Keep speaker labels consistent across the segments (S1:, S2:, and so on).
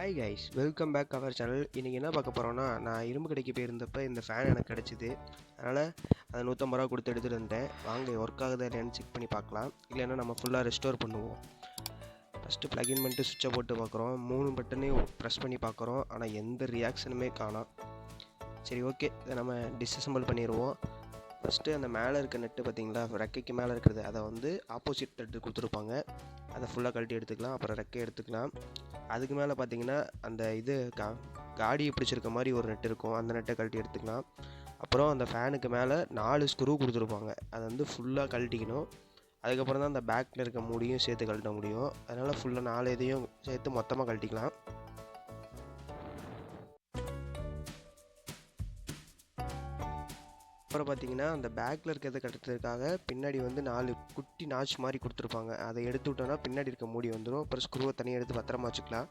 S1: Hi guys welcome back our channel இன்றைக்கி என்ன பார்க்க போகிறோன்னா நான் இரும்பு கடைக்கு போயிருந்தப்ப இந்த ஃபேன் எனக்கு கிடச்சிது. அதனால் அதை நூற்றம்பது ரூபா கொடுத்து எடுத்துகிட்டு வந்தேன் வாங்க ஒர்க் ஆகுதா இல்லையான்னு செக் பண்ணி பார்க்கலாம். இல்லைன்னா நம்ம ஃபுல்லாக ரெஸ்டோர் பண்ணுவோம். ஃபஸ்ட்டு ப்ளக்இன் பண்ணிட்டு சுவிட்சை போட்டு பார்க்குறோம். மூணு பட்டனையும் ப்ரெஸ் பண்ணி பார்க்குறோம். ஆனால் எந்த ரியாக்ஷனுமே காணோம். சரி ஓகே இதை நம்ம டிஸ்அசம்பிள் பண்ணிடுவோம். ஃபஸ்ட்டு அந்த மேலே இருக்க நெட்டு பார்த்தீங்களா? ரெக்கைக்கு மேலே இருக்கிறது. அதை வந்து ஆப்போசிட் நெட்டு கொடுத்துருப்பாங்க. அதை ஃபுல்லாக கழட்டி எடுத்துக்கலாம். அப்புறம் ரெக்கை எடுத்துக்கலாம். அதுக்கு மேலே பார்த்தீங்கன்னா அந்த இது கா காடியை பிடிச்சிருக்க மாதிரி ஒரு நெட் இருக்கும். அந்த நெட்டை கழட்டி எடுத்துக்கலாம். அப்புறம் அந்த ஃபேனுக்கு மேலே நாலு ஸ்க்ரூ கொடுத்துருப்பாங்க. அதை வந்து ஃபுல்லாக கழட்டிக்கணும். அதுக்கப்புறம் தான் அந்த பேக்கில் இருக்க மூடியும் சேர்த்து கழட்ட முடியும். அதனால் ஃபுல்லாக நாலு இதையும் சேர்த்து மொத்தமாக கழட்டிக்கலாம். அப்புறம் பார்த்தீங்கன்னா அந்த பேக்கில் இருக்கிறத கட்டுறதுக்காக பின்னாடி வந்து நாலு குட்டி நாச் மாதிரி கொடுத்துருப்பாங்க. அதை எடுத்து விட்டோன்னா பின்னாடி இருக்க மூடி வந்துடும் அப்புறம் ஸ்க்ரூவை தனியாக எடுத்து பத்திரமா வச்சுக்கலாம்.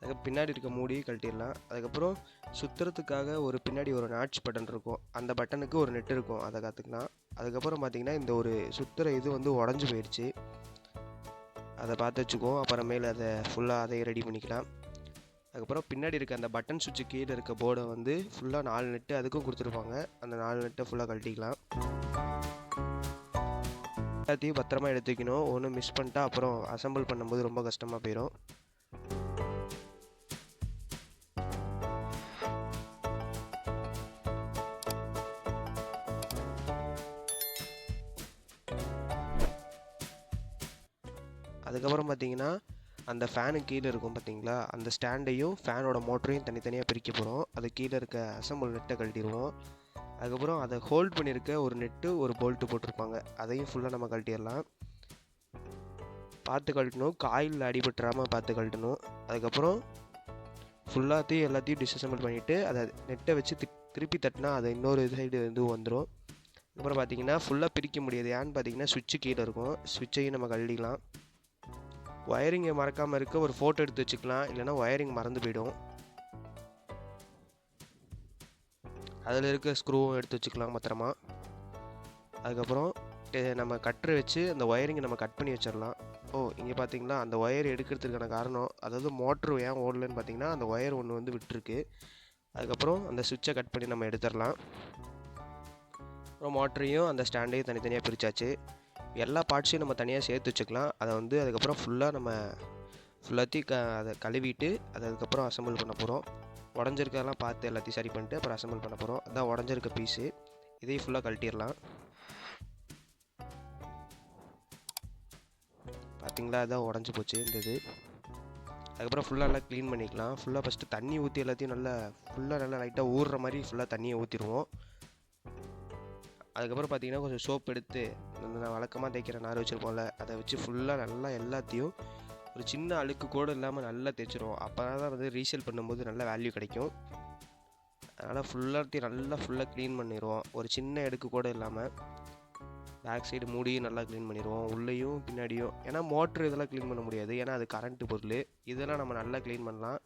S1: அதுக்கு பின்னாடி இருக்க மூடி கழட்டிடலாம். அதுக்கப்புறம் சுற்றுறதுக்காக ஒரு பின்னாடி ஒரு நாட்ச் பட்டன் இருக்கும். அந்த பட்டனுக்கு ஒரு நெட் இருக்கும். அதை கற்றுக்கலாம். அதுக்கப்புறம் பார்த்திங்கன்னா இந்த ஒரு சுற்றுற இது வந்து உடஞ்சி போயிடுச்சு அதை பார்த்து வச்சுக்குவோம். அப்புறமேல அதை ஃபுல்லாக அதையும் ரெடி பண்ணிக்கலாம். அதுக்கப்புறம் பின்னாடி இருக்க அந்த பட்டன் சுவிட்சு கீழே இருக்க போர்டை வந்து ஃபுல்லாக நாலு நெட்டு அதுக்கும் கொடுத்துருப்பாங்க. அந்த நாலு நெட்டை ஃபுல்லாக கழட்டிக்கலாம். எல்லாத்தையும் பத்திரமா எடுத்து வைக்கணும் ஒன்று மிஸ் பண்ணிட்டா அப்புறம் அசம்பிள் பண்ணும்போது ரொம்ப கஷ்டமாக போயிடும் அதுக்கப்புறம் பார்த்தீங்கன்னா அந்த ஃபேனு கீழே இருக்கும் பார்த்தீங்களா அந்த ஸ்டாண்டையும் ஃபேனோட மோட்டரையும் தனித்தனியாக பிரிக்க போகிறோம் அது கீழே இருக்க அசம்பிள் நெட்டை கழட்டிடுவோம். அதுக்கப்புறம் அதை ஹோல்ட் பண்ணியிருக்க ஒரு நெட்டு ஒரு போல்ட்டு போட்டிருப்பாங்க. அதையும் ஃபுல்லாக நம்ம கழட்டிடலாம். பார்த்து கழட்டணும். காயில் அடிபட்டுறாமல் பார்த்து கழட்டணும். அதுக்கப்புறம் ஃபுல்லாத்தையும் எல்லாத்தையும் டிஸ்அசம்பிள் பண்ணிவிட்டு அதை நெட்டை வச்சு தி திருப்பி தட்டினா அதை இன்னொரு சைடு வந்து வந்துடும் அப்புறம் பார்த்தீங்கன்னா ஃபுல்லாக பிரிக்க முடியாது. ஏன்னு பார்த்தீங்கன்னா சுவிட்சு கீழே இருக்கும். சுவிட்சையும் நம்ம கழட்டிக்கலாம் ஒயரிங்கை மறக்காமல் இருக்க ஒரு ஃபோட்டோ எடுத்து வச்சுக்கலாம். இல்லைன்னா ஒயரிங் மறந்து போயிடும். அதில் இருக்க ஸ்க்ரூவும் எடுத்து வச்சுக்கலாம் பத்திரமா. அதுக்கப்புறம் நம்ம கட்டரை வச்சு அந்த ஒயரிங்கை நம்ம கட் பண்ணி வச்சிடலாம். ஓ இங்கே பார்த்தீங்களா அந்த ஒயர் எடுக்கிறதுக்கான காரணம் அதாவது மோட்ரு ஏன் ஓடலன்னு பார்த்தீங்கன்னா அந்த ஒயர் ஒன்று வந்து விட்டுருக்கு. அதுக்கப்புறம் அந்த சுவிட்சை கட் பண்ணி நம்ம எடுத்துடலாம். அப்புறம் மோட்டரையும் அந்த ஸ்டாண்டையும் தனித்தனியாக பிரித்தாச்சு எல்லா பார்ட்ஸையும் நம்ம தனியாக சேர்த்து வச்சுக்கலாம். அதை வந்து அதுக்கப்புறம் ஃபுல்லாக நம்ம ஃபுல்லாத்தையும் க அதை கழுவிட்டு அதை அதுக்கப்புறம் அசம்பிள் பண்ண போகிறோம் உடஞ்சிருக்கெல்லாம் பார்த்து எல்லாத்தையும் சரி பண்ணிட்டு அப்புறம் அசம்பிள் பண்ண போகிறோம் அதான் உடஞ்சிருக்க பீஸு இதையும் ஃபுல்லாக கழட்டிடலாம். பார்த்தீங்களா அதான் உடஞ்சி போச்சு இந்த இது. அதுக்கப்புறம் ஃபுல்லாக நல்லா க்ளீன் பண்ணிக்கலாம். ஃபுல்லாக ஃபஸ்ட்டு தண்ணி ஊற்றி எல்லாத்தையும் நல்லா ஃபுல்லாக நல்லா லைட்டாக ஊறுற மாதிரி ஃபுல்லாக தண்ணியை ஊற்றிடுவோம் அதுக்கப்புறம் பார்த்தீங்கன்னா கொஞ்சம் சோப் எடுத்து இந்த நான் வழக்கமாக தேய்க்கிற நார் வச்சுருப்போம்ல அதை வச்சு ஃபுல்லாக நல்லா எல்லாத்தையும் ஒரு சின்ன அழுக்கு கூட இல்லாமல் நல்லா தேய்ச்சிருவோம். அப்போ தான் வந்து ரீசேல் பண்ணும்போது நல்ல வேல்யூ கிடைக்கும். அதனால் ஃபுல்லாத்தையும் நல்லா ஃபுல்லாக க்ளீன் பண்ணிடுவோம் ஒரு சின்ன எடுக்கு கூட இல்லாமல் பேக் சைடு மூடியும் நல்லா க்ளீன் பண்ணிடுவோம் உள்ளேயும் பின்னாடியும். ஏன்னா மோட்ரு இதெல்லாம் க்ளீன் பண்ண முடியாது. ஏன்னா அது கரண்ட்டு பொருள். இதெல்லாம் நம்ம நல்லா க்ளீன் பண்ணலாம்.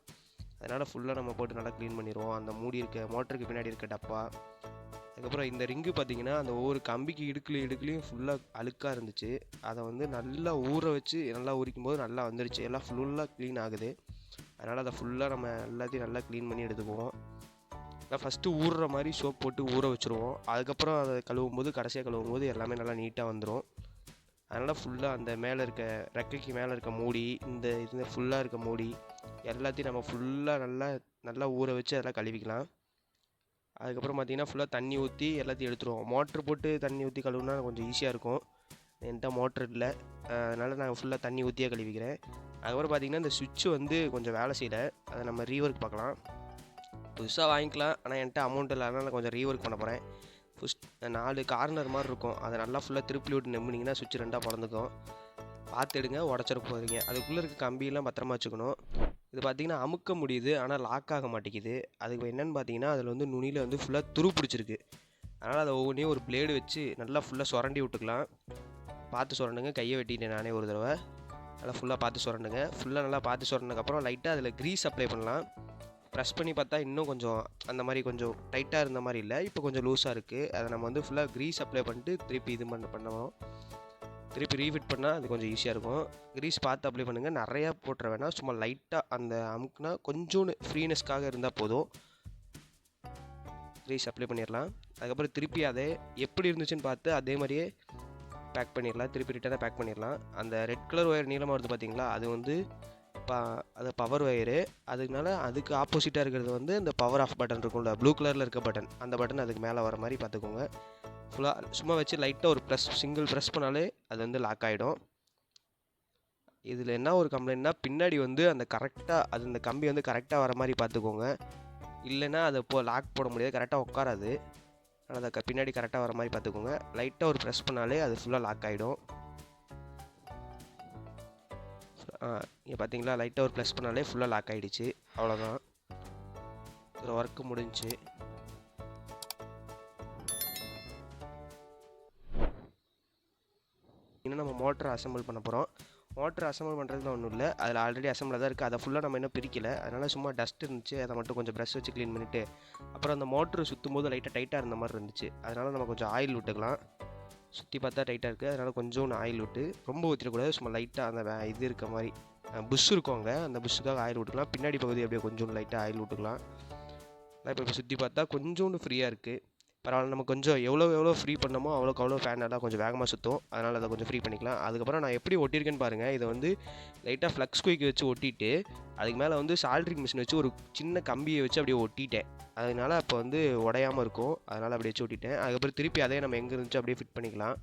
S1: அதனால் ஃபுல்லாக நம்ம போட்டு நல்லா க்ளீன் பண்ணிடுவோம் அந்த மூடி இருக்க மோட்டருக்கு பின்னாடி இருக்க டப்பா. அதுக்கப்புறம் இந்த ரிங்கு பார்த்தீங்கன்னா அந்த ஒவ்வொரு கம்பிக்கு இடுக்குலையும் இடுக்குலையும் ஃபுல்லாக அழுக்காக இருந்துச்சு. அதை வந்து நல்லா ஊற வச்சு நல்லா உரிக்கும் போது நல்லா வந்துருச்சு. எல்லாம் ஃபுல்லாக க்ளீன் ஆகுது. அதனால் அதை ஃபுல்லாக நம்ம எல்லாத்தையும் நல்லா க்ளீன் பண்ணி எடுத்துக்குவோம். நான் ஃபஸ்ட்டு ஊறுற மாதிரி சோப் போட்டு ஊற வச்சுருவோம். அதுக்கப்புறம் அதை கழுவும் போது கடைசியாக கழுவும் போது எல்லாமே நல்லா நீட்டாக வந்துடும் அதனால் ஃபுல்லாக அந்த மேலே இருக்க ரெக்கைக்கு மேலே இருக்க மூடி இந்த இது ஃபுல்லாக இருக்க மூடி எல்லாத்தையும் நம்ம ஃபுல்லாக நல்லா நல்லா ஊற வச்சு அதெல்லாம் கழுவிக்கலாம். அதுக்கப்புறம் பார்த்தீங்கன்னா ஃபுல்லாக தண்ணி ஊற்றி எல்லாத்தையும் எடுத்துருவோம். மோட்ரு போட்டு தண்ணி ஊற்றி கழுவுனா கொஞ்சம் ஈஸியாக இருக்கும். என்கிட்ட மோட்ரு இல்லை. அதனால் நான் ஃபுல்லாக தண்ணி ஊற்றியே கழுவிக்கிறேன். அதுக்கப்புறம் பார்த்தீங்கன்னா இந்த சுவிட்ச் வந்து கொஞ்சம் வேலை செய்யல. அதை நம்ம ரீஒர்க் பார்க்கலாம். புதுசாக வாங்கிக்கலாம். ஆனால் என்கிட்ட அமௌண்ட் இல்லை. அதனால் நான் கொஞ்சம் ரீஒர்க் பண்ண போகிறேன் ஃபஸ்ட் நாலு கார்னர் மாதிரி இருக்கும். அதை நல்லா ஃபுல்லாக திருப்பி விட்டு நம்பினீங்கன்னா சுவிட்ச் ரெண்டாக பிறந்துக்கும். பார்த்து எடுங்க. உடச்சிட போகிறீங்க அதுக்குள்ளே இருக்க கம்பியெல்லாம் பத்திரமா வச்சுக்கணும். இது பார்த்திங்கன்னா அமுக்க முடியுது ஆனால் லாக் ஆக மாட்டேங்குது. அதுக்கு என்னென்னு பார்த்தீங்கன்னா அதில் வந்து நுனியில் வந்து ஃபுல்லாக துரு பிடிச்சிருக்கு. அதனால் அதை ஒவ்வொன்றையும் ஒரு பிளேடு வச்சு நல்லா ஃபுல்லாக சுரண்டி விட்டுக்கலாம். பார்த்து சுரண்டுங்க. கையை வெட்டிட்டேன் நானே ஒரு தடவை. நல்லா ஃபுல்லாக பார்த்து சுரண்டுங்க. ஃபுல்லாக நல்லா பார்த்து சுரண்டதுக்கப்புறம் லைட்டாக அதில் க்ரீஸ் அப்ளை பண்ணலாம். ப்ரெஸ் பண்ணி பார்த்தா இன்னும் கொஞ்சம் அந்த மாதிரி கொஞ்சம் டைட்டாக இருந்த மாதிரி இல்லை. இப்போ கொஞ்சம் லூஸாக இருக்குது அதை நம்ம வந்து ஃபுல்லாக க்ரீஸ் அப்ளை பண்ணிட்டு திருப்பி இது பண்ண பண்ணுவோம் திருப்பி ரீஃபிட் பண்ணால் அது கொஞ்சம் ஈஸியாக இருக்கும். கிரீஸ் பார்த்து அப்ளை பண்ணுங்கள் நிறையா போட்டுற வேணாம் சும்மா லைட்டாக அந்த அமுக்குனா கொஞ்சோண்டு ஃப்ரீனஸ்க்காக இருந்தால் போதும். கிரீஸ் அப்ளை பண்ணிடலாம் அதுக்கப்புறம் திருப்பி அதே எப்படி இருந்துச்சுன்னு பார்த்து அதே மாதிரியே பேக் பண்ணிடலாம் திருப்பி ரிட்டனாக பேக் பண்ணிடலாம் அந்த ரெட் கலர் ஒயர் நீளமாக வருது பார்த்தீங்களா அது வந்து பா அது பவர் ஒயரு அதுக்குனால அதுக்கு ஆப்போசிட்டாக இருக்கிறது வந்து இந்த பவர் ஆஃப் பட்டன் இருக்கும்ல ப்ளூ கலரில் இருக்க பட்டன் அந்த பட்டன் அதுக்கு மேலே வர மாதிரி பார்த்துக்கோங்க. ஃபுல்லாக சும்மா வச்சு லைட்டாக ஒரு ப்ரெஸ் சிங்கிள் ப்ரெஸ் பண்ணாலே அது வந்து லாக் ஆகிடும் இதில் என்ன ஒரு கம்ப்ளைண்ட்னா பின்னாடி வந்து அந்த கரெக்டாக அது இந்த கம்பி வந்து கரெக்டாக வர மாதிரி பார்த்துக்கோங்க. இல்லைன்னா அதை இப்போ லாக் போட முடியாது கரெக்டாக உட்காராது. ஆனால் அதை க- பின்னாடி கரெக்டாக வர மாதிரி பார்த்துக்கோங்க. லைட்டாக ஒரு ப்ரெஸ் பண்ணாலே அது ஃபுல்லாக லாக் ஆகிடும் இங்கே பார்த்தீங்களா லைட்டாக ஒரு ப்ரெஸ் பண்ணாலே ஃபுல்லாக லாக் ஆகிடுச்சு அவ்வளோதான் ஒர்க்கு முடிஞ்சு. மோட்டரை அசம்பிள் பண்ண போகிறோம் மோட்டர் அசெம்பிள் பண்ணுறதுல ஒன்றும் இல்லை. அதில் ஆல்ரெடி அசெம்பிளாக தான் இருக்குது அதை ஃபுல்லாக நம்ம இன்னும் பிரிக்கலை. அதனால் சும்மா டஸ்ட் இருந்துச்சு. அதை மட்டும் கொஞ்சம் ப்ரஷ் வச்சு க்ளீன் பண்ணிவிட்டு அப்புறம் அந்த மோட்ரு சுற்றும் போது லைட்டாக டைட்டாக இருந்த மாதிரி இருந்துச்சு. அதனால் நம்ம கொஞ்சம் ஆயில் விட்டுக்கலாம் சுற்றி பார்த்தா டைட்டாக இருக்குது அதனால் கொஞ்சோண்டு ஆயில் விட்டு ரொம்ப ஊற்றிடக்கூடாது சும்மா லைட்டாக அந்த வே- இது இருக்க மாதிரி. புஷ் இருக்கோங்க அந்த புஷ்ஷுக்காக ஆயில் விட்டுக்கலாம் பின்னாடி பகுதி அப்படியே கொஞ்சோண்டு லைட்டாக ஆயில் விட்டுக்கலாம் நான் இப்போ சுற்றி பார்த்தா கொஞ்சோண்டு ஃப்ரீயாக இருக்குது பரவாயில்ல நம்ம கொஞ்சம் எவ்வளோ எவ்வளோ ஃப்ரீ பண்ணமோ அவ்வளோக்கு அவ்வளோ ஃபேன் எல்லாம் கொஞ்சம் வேகமாக சுற்றும் அதனால் அதை கொஞ்சம் ஃப்ரீ பண்ணிக்கலாம். அதுக்கப்புறம் நான் எப்படி ஒட்டியிருக்கேன்னு பாருங்கள் இதை வந்து லைட்டாக ஃப்ளக்ஸ் குயிக் வச்சு ஒட்டிட்டு அதுக்கு மேலே வந்து சால்ட்ரிங் மிஷின் வச்சு ஒரு சின்ன கம்பியை வச்சு அப்படியே ஒட்டிட்டேன். அதனால் அப்போ வந்து உடையாமல் இருக்கும். அதனால் அப்படியே வச்சு ஒட்டிட்டேன். அதுக்கப்புறம் திருப்பி அதே நம்ம எங்கே இருந்துச்சோ அப்படியே ஃபிட் பண்ணிக்கலாம்.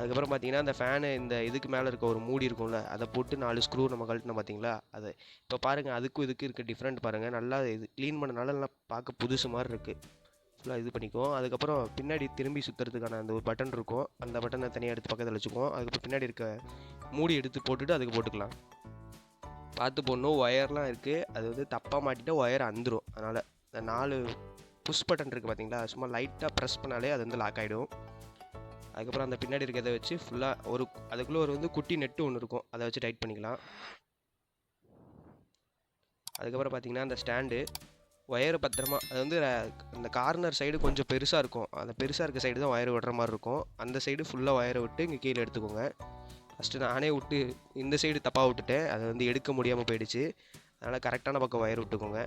S1: அதுக்கப்புறம் பார்த்தீங்கன்னா அந்த ஃபேனு இந்த இதுக்கு மேலே இருக்க ஒரு மூடி இருக்கும்ல அதை போட்டு நாலு ஸ்க்ரூ நம்ம கழட்டினோம் பார்த்தீங்களா? அது இப்போ பாருங்கள் அதுக்கும் இதுக்கு இருக்க டிஃப்ரெண்ட் பாருங்கள் நல்லா இது க்ளீன் பண்ணனால நல்லா பார்க்க புதுசு மாதிரி இருக்குது ஃபுல்லாக இது பண்ணிக்குவோம். அதுக்கப்புறம் பின்னாடி திரும்பி சுற்றுறதுக்கான அந்த ஒரு பட்டன் இருக்கும். அந்த பட்டனை தனியாக எடுத்து பக்கத்தில் வச்சுக்குவோம். அதுக்கப்புறம் பின்னாடி இருக்க மூடி எடுத்து போட்டுட்டு அதுக்கு போட்டுக்கலாம். பார்த்து போடணும். ஒயர்லாம் இருக்குது அது வந்து தப்பாக மாட்டிட்டால் ஒயர் அந்துடும் அதனால் இந்த நாலு புஷ் பட்டன் இருக்குது பார்த்தீங்களா? சும்மா லைட்டாக ப்ரெஸ் பண்ணாலே அது வந்து லாக் ஆகிடும் அதுக்கப்புறம் அந்த பின்னாடி இருக்கிறத வச்சு ஃபுல்லாக ஒரு அதுக்குள்ளே ஒரு வந்து குட்டி நெட்டு ஒன்று இருக்கும். அதை வச்சு டைட் பண்ணிக்கலாம். அதுக்கப்புறம் பார்த்தீங்கன்னா அந்த ஸ்டாண்டு ஒயர் பத்திரமா அது வந்து அந்த கார்னர் சைடு கொஞ்சம் பெருசாக இருக்கும். அந்த பெருசாக இருக்க சைடு தான் ஒயர் விடுற மாதிரி இருக்கும். அந்த சைடு ஃபுல்லாக ஒயரை விட்டு இங்கே கீழே எடுத்துக்கோங்க. ஃபஸ்ட்டு நானே விட்டு இந்த சைடு தப்பாக விட்டுட்டேன். அதை வந்து எடுக்க முடியாமல் போயிடுச்சு. அதனால் கரெக்டான பக்கம் ஒயர் விட்டுக்கோங்க.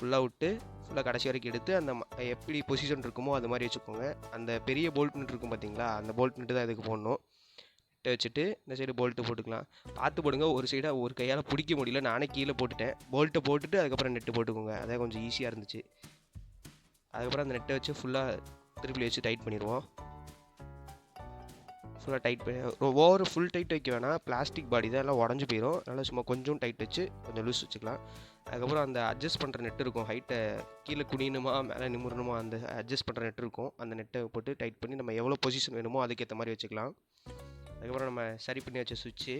S1: ஃபுல்லாக விட்டு ஃபுல்லாக கடைசி வரைக்கும் எடுத்து அந்த ம- எப்படி பொசிஷன் இருக்குமோ அது மாதிரி வச்சுக்கோங்க. அந்த பெரிய போல்ட் நட் இருக்கும் பார்த்தீங்களா அந்த போல்ட் நட்டு தான் இதுக்கு போடணும். நட்டு வச்சுட்டு இந்த சைடு போல்ட்டு போட்டுக்கலாம். பார்த்து போடுங்க ஒரு சைடாக ஒரு கையால் பிடிக்க முடியல நானே கீழே போட்டுட்டேன். போல்ட்டை போட்டுட்டு அதுக்கப்புறம் நெட்டு போட்டுக்கோங்க. அதே கொஞ்சம் ஈஸியாக இருந்துச்சு. அதுக்கப்புறம் அந்த நெட்டை வச்சு ஃபுல்லாக திருப்பி வச்சு டைட் பண்ணிடுவோம். ஃபுல்லாக டைட் பண்ணி ஓவர் ஃபுல் டைட் வைக்க வேணாம். பிளாஸ்டிக் பாடி தான் எல்லாம் உடஞ்சி போயிடும் அதனால் சும்மா கொஞ்சம் டைட் வச்சு கொஞ்சம் லூஸ் வச்சுக்கலாம். அதுக்கப்புறம் அந்த அட்ஜஸ்ட் பண்ணுற நெட் இருக்கும். ஹைட்டை கீழே குனியணுமா மேலே நிமிரணுமா அந்த அட்ஜஸ்ட் பண்ணுற நெட் இருக்கும். அந்த நெட்டை போட்டு டைட் பண்ணி நம்ம எவ்வளோ பொசிஷன் வேணுமோ அதுக்கேற்ற மாதிரி வச்சுக்கலாம். அதுக்கப்புறம் நம்ம சரி பண்ணி வச்ச சுவிட்சு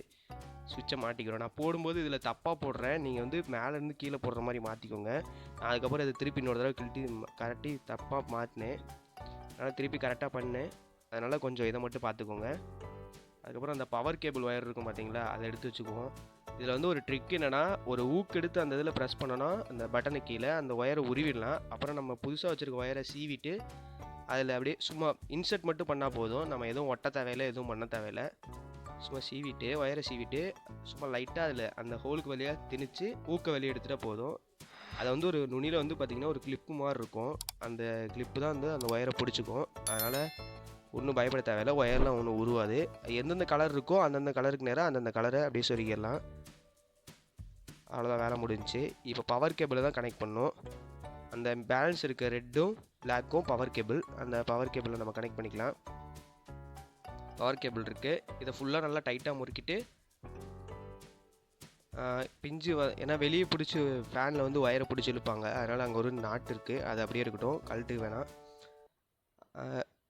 S1: சுவிட்சை மாட்டிக்கிறோம். நான் போடும்போது இதில் தப்பாக போடுறேன். நீங்கள் வந்து மேலேருந்து கீழே போடுற மாதிரி மாற்றிக்கோங்க அதுக்கப்புறம் இதை திருப்பி இன்னொரு தடவை கிழட்டி கரெக்டி தப்பாக மாட்டினேன். அதனால் திருப்பி கரெக்டாக பண்ணேன். அதனால் கொஞ்சம் இதை மட்டும் பார்த்துக்கோங்க. அதுக்கப்புறம் அந்த பவர் கேபிள் ஒயர் இருக்கும் பார்த்தீங்களா அதை எடுத்து வச்சுக்குவோம். இதில் வந்து ஒரு ட்ரிக் என்னென்னா ஒரு ஊக்கு எடுத்து அந்த இதில் ப்ரெஸ் பண்ணோன்னா அந்த பட்டனு கீழே அந்த ஒயரை உருவிடலாம். அப்புறம் நம்ம புதுசாக வச்சுருக்க ஒயரை சீவிட்டு அதில் அப்படியே சும்மா இன்சர்ட் மட்டும் பண்ணால் போதும். நம்ம எதுவும் ஒட்ட தேவையில்லை எதுவும் பண்ண தேவையில்லை. சும்மா சீவிட்டு ஒயரை சீவிட்டு சும்மா லைட்டாக அதில் அந்த ஹோலுக்கு வழியாக திணிச்சு ஊக்க வெளியே எடுத்துகிட்டா போதும். அதை வந்து ஒரு நுனியில் வந்து பார்த்திங்கன்னா ஒரு கிளிப்பு மாதிரி இருக்கும். அந்த கிளிப்பு தான் வந்து அந்த ஒயரை பிடிச்சிக்கும். அதனால் ஒன்றும் பயப்பட தேவையில்ல. ஒயர்லாம் ஒன்றும் உருவாது. எந்தெந்த கலர் இருக்கோ அந்தந்த கலருக்கு நேராக அந்தந்த கலரை அப்படியே சொருகிடலாம். அவ்வளோதான் வேலை முடிஞ்சு இப்போ பவர் கேபிளை தான் கனெக்ட் பண்ணோம் அந்த பேலன்ஸ் இருக்க ரெட்டும் பிளாக்கும் பவர் கேபிள் அந்த பவர் கேபிளை நம்ம கனெக்ட் பண்ணிக்கலாம். பவர் கேபிள் இருக்குது இதை ஃபுல்லாக நல்லா டைட்டாக முறுக்கிட்டு பிஞ்சு வ ஏன்னா வெளியே பிடிச்சி ஃபேனில் வந்து ஒயரை பிடிச்சி இழுப்பாங்க. அதனால் அங்கே ஒரு நாட்டு இருக்குது அது அப்படியே இருக்கட்டும். கழட்டு வேணாம்.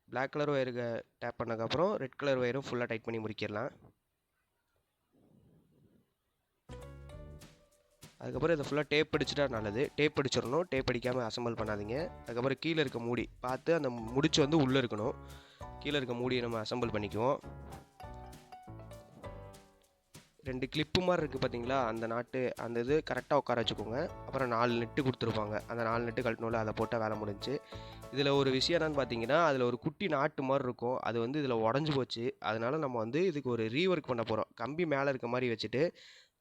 S1: பிளாக் கலர் ஒயருக்கு டேப் பண்ணதுக்கப்புறம் ரெட் கலர் ஒயரும் ஃபுல்லாக டைட் பண்ணி முடிக்கிடலாம் அதுக்கப்புறம் இதை ஃபுல்லாக டேப் அடிச்சிட்டா நல்லது. டேப் அடிச்சிடணும். டேப் அடிக்காமல் அசம்பிள் பண்ணாதீங்க. அதுக்கப்புறம் கீழே இருக்க மூடி. பார்த்து அந்த முடிச்சு வந்து உள்ளே இருக்கணும். கீழே இருக்க மூடியை நம்ம அசம்பிள் பண்ணிக்குவோம். ரெண்டு கிளிப்பு மாதிரி இருக்குது பார்த்தீங்களா? அந்த நாட்டு அந்த இது கரெக்டாக உட்கார வச்சுக்கோங்க. அப்புறம் நாலு நெட்டு கொடுத்துருப்பாங்க. அந்த நாலு நெட்டு கழட்டணும்ல அதை போட்டால் வேலை முடிஞ்சுச்சு இதில் ஒரு விஷயம் என்னன்னு பார்த்தீங்கன்னா அதில் ஒரு குட்டி நாட்டு மாதிரி இருக்கும். அது வந்து இதில் உடஞ்சி போச்சு. அதனால நம்ம வந்து இதுக்கு ஒரு ரீஒர்க் பண்ண போகிறோம் கம்பி மேலே இருக்க மாதிரி வச்சுட்டு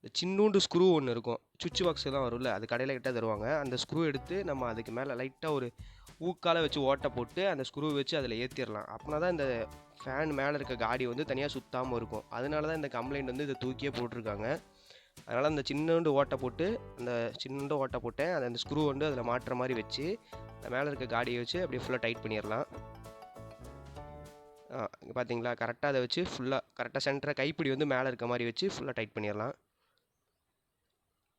S1: இந்த சின்னூண்டு ஸ்க்ரூ ஒன்று இருக்கும். சுவிட்ச் பாக்ஸ் தான் வரும்ல அது கடையில் கிட்டே தருவாங்க. அந்த ஸ்க்ரூ எடுத்து நம்ம அதுக்கு மேலே லைட்டாக ஒரு ஊக்கால வச்சு ஓட்டை போட்டு அந்த ஸ்க்ரூ வச்சு அதில் ஏற்றிடலாம் அப்படின்னா தான் இந்த ஃபேன் மேலே இருக்க காடி வந்து தனியாக சுத்தாமல் இருக்கும். அதனால தான் இந்த கம்ப்ளைண்ட் வந்து இதை தூக்கியே போட்டிருக்காங்க. அதனால் அந்த சின்னோண்டு ஓட்டை போட்டு அந்த சின்னோண்டு ஓட்டை போட்டேன் அந்த ஸ்க்ரூ வந்து அதில் மாட்டுற மாதிரி வச்சு அந்த மேலே இருக்க காடியை வச்சு அப்படியே ஃபுல்லாக டைட் பண்ணிடலாம் இங்கே பார்த்தீங்களா கரெக்டாக அதை வச்சு ஃபுல்லாக கரெக்டாக சென்டராக கைப்பிடி வந்து மேலே இருக்க மாதிரி வச்சு ஃபுல்லாக டைட் பண்ணிடலாம்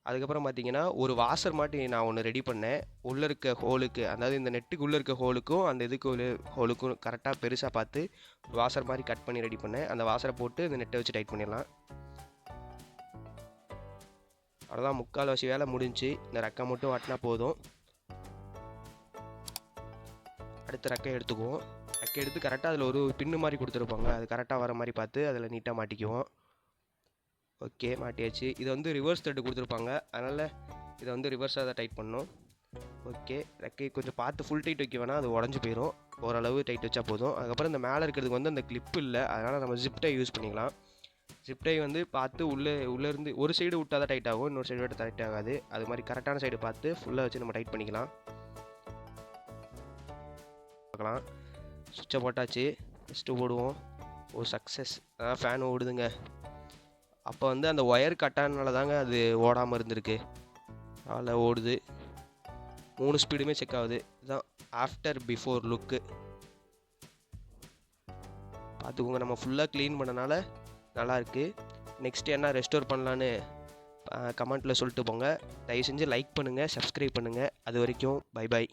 S1: அதுக்கப்புறம் பார்த்தீங்கன்னா ஒரு வாசர் மாட்டி நான் ஒன்று ரெடி பண்ணேன். உள்ளே இருக்க ஹோலுக்கு அதாவது இந்த நெட்டுக்கு உள்ளே இருக்க ஹோலுக்கும் அந்த இதுக்கு ஹோலுக்கும் கரெக்டாக பெருசாக பார்த்து வாசர் மாதிரி கட் பண்ணி ரெடி பண்ணேன். அந்த வாசரை போட்டு இந்த நெட்டை வச்சு டைட் பண்ணிடலாம். அவ்வளோதான் முக்கால்வாசி வேலை முடிஞ்சு இந்த ரெக்கை மட்டும் வாட்டினா போதும். அடுத்த ரெக்கை எடுத்துக்குவோம். ரெக்கை எடுத்து கரெக்டாக அதில் ஒரு பின்னு மாதிரி கொடுத்துருப்பாங்க. அது கரெக்டாக வர மாதிரி பார்த்து அதில் நீட்டாக மாட்டிக்குவோம். ஓகே மாட்டியாச்சு. இது வந்து ரிவர்ஸ் த்ரெட் கொடுத்துருப்பாங்க. அதனால் இதை வந்து ரிவர்ஸாக தான் டைட் பண்ணணும். ஓகே ரெக்கை கொஞ்சம் பார்த்து ஃபுல் டைட் வைக்க வேணால் அது உடஞ்சி போயிடும் ஓரளவு டைட் வச்சா போதும். அதுக்கப்புறம் இந்த மேலே இருக்கிறதுக்கு வந்து அந்த கிளிப் இல்லை. அதனால் நம்ம ஜிப் டை யூஸ் பண்ணிக்கலாம். ஜிப் டை வந்து பார்த்து உள்ளே உள்ளேருந்து ஒரு சைடு விட்டால் தான் டைட் ஆகும். இன்னொரு சைடு விட்டு டைட் ஆகாது. அது மாதிரி கரெக்டான சைடு பார்த்து ஃபுல்லாக வச்சு நம்ம டைட் பண்ணிக்கலாம். பார்க்கலாம். சுவிட்சை போட்டாச்சு. ஃபஸ்ட்டு போடுவோம். ஓ சக்ஸஸ் அதான் ஃபேன் ஓடுதுங்க. அப்போ வந்து அந்த ஒயர் கட்டானால தாங்க அது ஓடாமல் இருந்திருக்கு. அதில் ஓடுது. மூணு ஸ்பீடுமே செக் ஆகுது. இதுதான் ஆஃப்டர் பிஃபோர் லுக்கு பார்த்துக்கோங்க நம்ம ஃபுல்லாக க்ளீன் பண்ணனால நல்லாயிருக்கு நெக்ஸ்ட் என்ன ரெஸ்டோர் பண்ணலான்னு கமெண்ட்டில் சொல்லிட்டு போங்க. தயவு செஞ்சு லைக் பண்ணுங்கள் சப்ஸ்கிரைப் பண்ணுங்கள் அது வரைக்கும் பை பாய்